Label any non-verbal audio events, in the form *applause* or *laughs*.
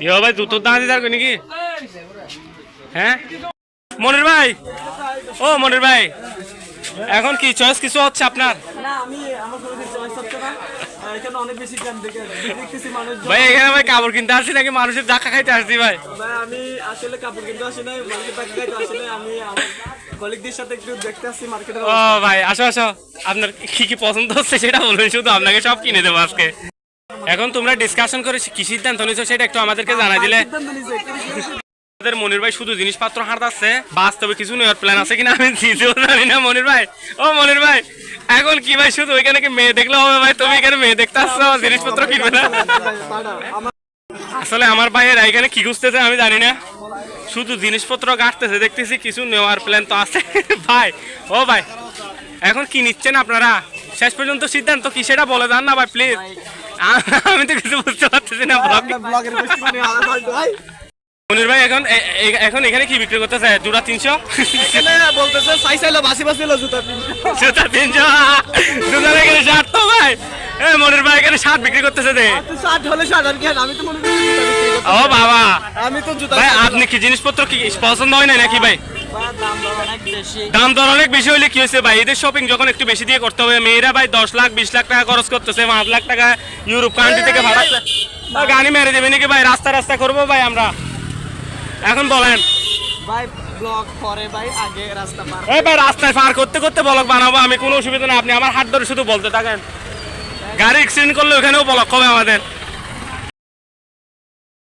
ইয়ো ভাই জুতোর দাঁড়িয়ে থাকবে নাকি? হ্যাঁ? মনির ভাই? ও, মনির ভাই। এখন কি চয়েস কিছু হচ্ছে আপনার? এখানে অনেক বেশি দেখে দেখতেছি মানুষ ভাই এখানে ভাই কাপড় কিনতে আসছি নাকি? মানুষের ধাক্কা খাইতে আসছি ভাই। ভাই আমি আসলে কাপড় কিনতে আসি মার্কেট টাকা খাইতে আসি আমি কলিগদের সাথে একটু দেখতে আসছি মার্কেটের ও ভাই আসো আসো। আপনার কি কি পছন্দ হচ্ছে সেটা বলবেন শুধু আপনাকে সব কিনে দেবো আজকে। এখন তোমরা ডিসকাশন করে কি সিদ্ধান্ত নিছো সেটা একটু আমাদেরকে জানাই দিলে। সিদ্ধান্ত নিয়েছে, কি- আমাদের মনির ভাই শুধু জিনিসপত্র হাঁটাচ্ছে বাস্তবে কিছু নেওয়ার প্ল্যান আছে কিনা আমি নিজেও জানি না মনির ভাই। ও মনির ভাই এখন কি ভাই শুধু ওইখানে কি মেয়ে দেখলে হবে ভাই? তুমি এখানে মেয়ে দেখতে আসছো জিনিসপত্র কিনবে না? আসলে আমার ভাইয়ের এখানে কি খুঁজতেছে আমি জানি না। শুধু জিনিসপত্র কাটতেছে দেখতেছি কিছু নেওয়ার প্ল্যান তো আছে। *laughs* ভাই ও ভাই এখন কি নিচ্ছেন আপনারা? শেষ পর্যন্ত সিদ্ধান্ত কি সেটা বলে দেন না ভাই প্লিজ আমি তো কিছু বুঝতে পারতেছি না মনির ভাই এখন এখন এখানে কি বিক্রি করতেছে? দুটা তিনশো? এখানে বলতেছে সাই সাইলো বাসি বাসি এলো জুতা তিনশো। জুতা তিনশো? জুতার এখানে ষাট তো ভাই। এ মনির ভাই এখানে ষাট বিক্রি করতেছে দে। ষাট হলে ষাট আর কি? আমি তো মনে জুতা করতে। ও বাবা। আমি তো জুতা ভাই আপনি কি জিনিসপত্র কি পছন্দ হয় না নাকি ভাই? দাম দর অনেক বেশি। দাম দর অনেক বেশি হলে কি হয়েছে ভাই? এদের শপিং যখন একটু বেশি দিয়ে করতে হবে মেয়েরা ভাই দশ লাখ বিশ লাখ টাকা খরচ করতেছে পাঁচ লাখ টাকা ইউরোপ কান্ট্রি থেকে আর গাড়ি মেরে দেবে নাকি ভাই? রাস্তা রাস্তা করব ভাই আমরা। এখন বলেন। ভাই ব্লগ পরে ভাই আগে রাস্তা পার এই ভাই রাস্তায় পার করতে করতে ব্লক বানাবো আমি কোনো অসুবিধা না আপনি আমার হাত ধরে শুধু বলতে থাকেন। গাড়ি এক্সিডেন্ট করলে ওখানেও বলক হবে আমাদের।